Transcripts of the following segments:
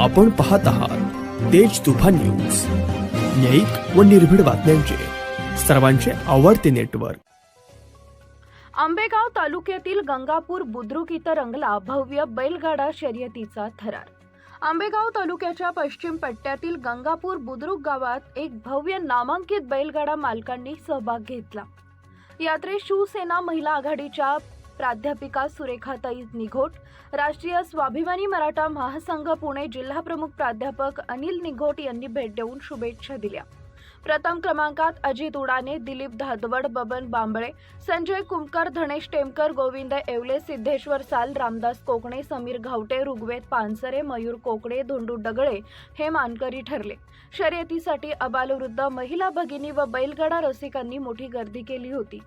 आपण पाहत आहात तेज तुफान न्यूज. न्यायिक व निर्भीड बातम्यांचे. सर्वांचे आवडते नेटवर्क. आंबेगाव तालुक्यातील गंगापूर बुद्रुक इथं रंगला भव्य बैलगाडा शर्यतीचा थरार. आंबेगाव तालुक्याच्या पश्चिम पट्ट्यातील गंगापूर बुद्रुक गावात एक भव्य नामांकित बैलगाडा मालकांनी सहभाग घेतला. यात्रेत शिवसेना महिला आघाडीच्या प्राध्यापिका सुरेखाताई निघोट राष्ट्रीय स्वाभिमानी मराठा महासंघ पुणे जिल्हाप्रमुख प्राध्यापक अनिल निघोट यांनी भेट देऊन शुभेच्छा दिल्या. प्रथम क्रमांकात अजित उडाने दिलीप धादवड बबन बांबळे संजय कुमकर धनेश टेमकर गोविंद येवले सिद्धेश्वर साल रामदास कोकणे समीर घावटे ऋग्वेद पानसरे मयूर कोकणे धोंडू डगळे हे मानकरी ठरले. शर्यतीसाठी अबालवृद्ध महिला भगिनी व बैलगाडा रसिकांनी मोठी गर्दी केली होती.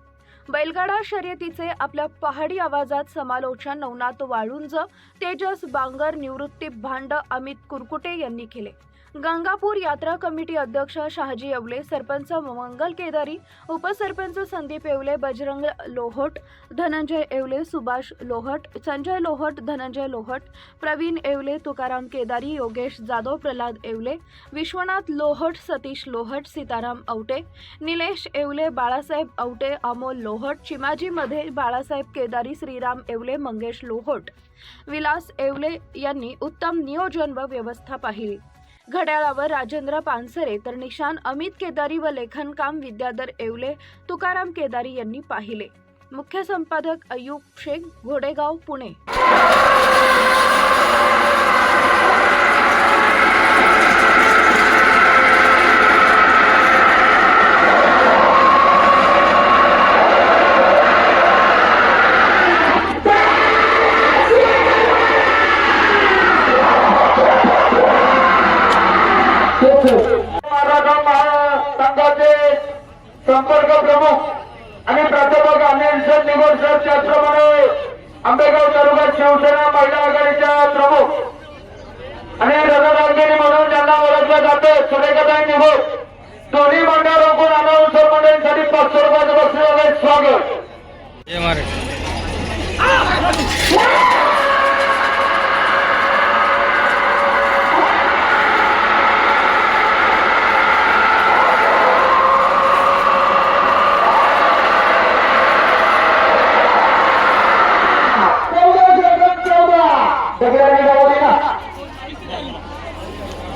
बैलगाडा शर्यतीचे आपल्या पहाडी आवाजात समालोचन नवनाथ वाळुंज तेजस बांगर निवृत्ती भांड अमित कुरकुटे यांनी केले. गंगापूर यात्रा कमिटी अध्यक्ष शहाजी येवले सरपंच मंगल केदारी उपसरपंच संदीप येवले बजरंग लोहट धनंजय येवले सुभाष लोहट संजय लोहट धनंजय लोहट प्रवीण येवले तुकाराम केदारी योगेश जाधव प्रल्हाद येवले विश्वनाथ लोहट सतीश लोहट सीताराम औटे निलेश येवले बाळासाहेब औटे अमोल लोहट चिमाजीमध्ये बाळासाहेब केदारी श्रीराम येवले मंगेश लोहट विलास येवले यांनी उत्तम नियोजन व व्यवस्था पाहिली. घड्याळावर राजेंद्र पानसरे तर निशान अमित केदारी व लेखनकाम विद्याधर येवले तुकाराम केदारी यांनी पाहिले. मुख्य संपादक अयूब शेख घोडेगाव पुणे. महासंघाचे संपर्क प्रमुख आणि प्राध्यापक अनिल सर निगोड सर त्याचप्रमाणे आंबेगाव तालुका शिवसेना महिला आघाडीच्या प्रमुख आणि रथरांगिणी म्हणून ज्यांना ओळखलं जातं सुरेखाताई निगोड दोन्ही मंडळ रोखून अनाउन्सर मंडळींसाठी पाचशे रुपयाचं बक्षीस स्वागत.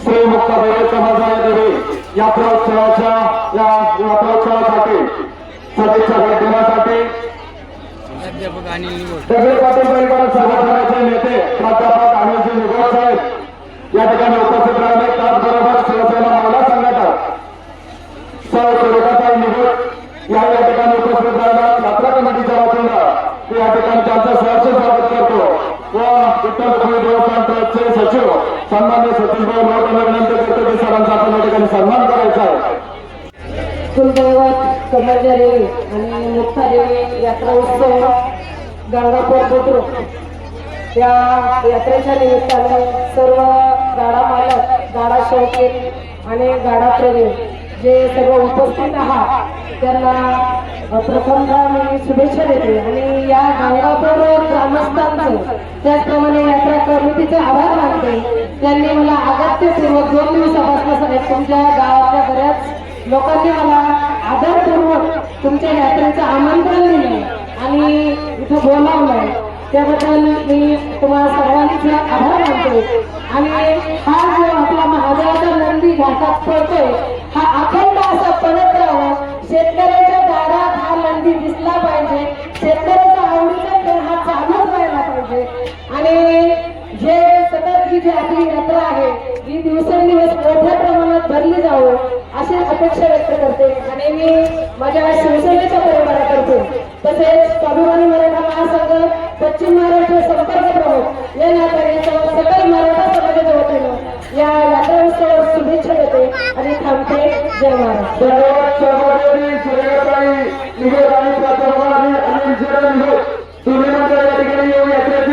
श्री मुक्ताबाई या यात्रोत्सवासाठी सदिच्छा भेट देण्यासाठी प्राध्यापक अनिल पाटील परिवार संघटनाचे नेते प्राध्यापक अनिलजी निगोड साहेब या ठिकाणी उपस्थित राहिले त्याचबरोबर शिवसेना महिला संघटक सौ सुरेखाताई निगोड या या ठिकाणी उपस्थित राहिला यात्रा कमिटीच्या वतीनं मी या ठिकाणी त्यांचं सहर्ष स्वागत करतो व विठ्ठल रुक्मिणी देवस्थान ट्रस्टचे सचिव सन्मान्य सतीशभाऊ लोक यांना विनंती करतो की सरांचा आपण या ठिकाणी सन्मान करायचा आहे. कुलदैवत कमलजा देवी आणि मुक्ता देवी यात्रा उत्सव गंगापूर बुद्रुक या यात्रेच्या निमित्ताने सर्व गाडा मालक गाडा शौकीन आणि गाडा प्रेमी जे सर्व उपस्थित आहात त्यांना प्रथमतः मी शुभेच्छा देते. आणि या गंगापूर ग्रामस्थांचं त्याचप्रमाणे यात्रा कमिटीचे आभार मानते त्यांनी मला अगत्यपूर्वक दोन दिवसापासून सांगितलं तुमच्या गावातल्या बऱ्याच लोकांनी मला आदरपूर्वक तुमच्या यात्रेचं आमंत्रण दिलं आणि इथं बोलावलंय. त्याबद्दल मी तुम्हाला सर्वांचे आभार मानतो. आणि हा जो आपला महादेवाचा नंदी घाटात पडतो अपेक्षा व्यक्त करते आणि मी माझ्या शिवसेनेच्या परिवारातर्फे तसेच स्वाभिमानी मराठा महासंघ पश्चिम महाराष्ट्र संपर्क प्रमुख या नात्याने सकल मराठा समाजाच्या वतीनं या यात्रा उत्सवावर शुभेच्छा देते आणि थांबते. जय महाराष्ट्र तुम्ही मंडळ या ठिकाणी येऊन यात्रेची